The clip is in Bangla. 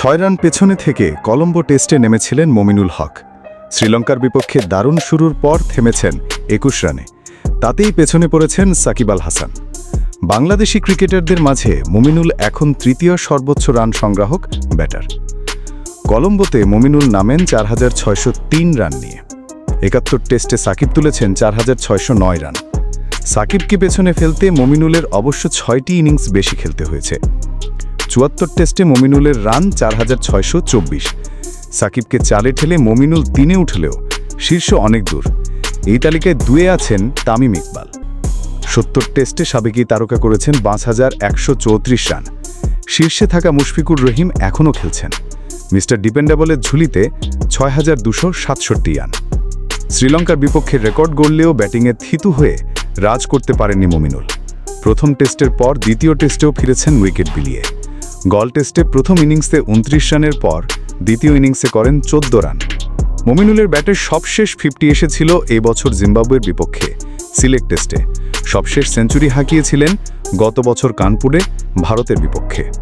ছয় রান পেছনে থেকে কলম্বো টেস্টে নেমেছিলেন মমিনুল হক। শ্রীলঙ্কার বিপক্ষে দারুণ শুরুর পর থেমেছেন একুশ রানে। তাতেই পেছনে পড়েছেন সাকিব আল হাসান। বাংলাদেশি ক্রিকেটারদের মাঝে মমিনুল এখন তৃতীয় সর্বোচ্চ রান সংগ্রাহক, ব্যাটার। কলম্বোতে মমিনুল নামেন চার হাজার ছয়শো তিন রান নিয়ে। একাত্তর টেস্টে সাকিব তুলেছেন চার হাজার ছয়শো নয় রান। সাকিবকে পেছনে ফেলতে মমিনুলের অবশ্য ছয়টি ইনিংস বেশি খেলতে হয়েছে। চুয়াত্তর টেস্টে মমিনুলের রান চার হাজার ছয়শো চব্বিশ। সাকিবকে চালে ঠেলে মমিনুল তিনে উঠলেও শীর্ষ অনেক দূর। এই তালিকায় দুয়ে আছেন তামিম ইকবাল। সত্তর টেস্টে সাবেকি তারকা করেছেন পাঁচ হাজার একশো চৌত্রিশ রান। শীর্ষে থাকা মুশফিকুর রহিম এখনও খেলছেন। মিস্টার ডিপেন্ডেবলের ঝুলিতে ছয় হাজার দুশো সাতষট্টি রান। শ্রীলঙ্কার বিপক্ষে রেকর্ড গড়লেও ব্যাটিংয়ে থিতু হয়ে রাজ করতে পারেননি মমিনুল। প্রথম টেস্টের পর দ্বিতীয় টেস্টেও ফিরেছেন উইকেট বিলিয়ে। গল টেস্টে প্রথম ইনিংসে উনত্রিশ রানের পর দ্বিতীয় ইনিংসে করেন চোদ্দ রান। মমিনুলের ব্যাটের সবশেষ ফিফটি এসেছিল এই বছর জিম্বাবুয়ের বিপক্ষে সিলেক্ট টেস্টে। সবশেষ সেঞ্চুরি হাঁকিয়েছিলেন গত বছর কানপুরে, ভারতের বিপক্ষে।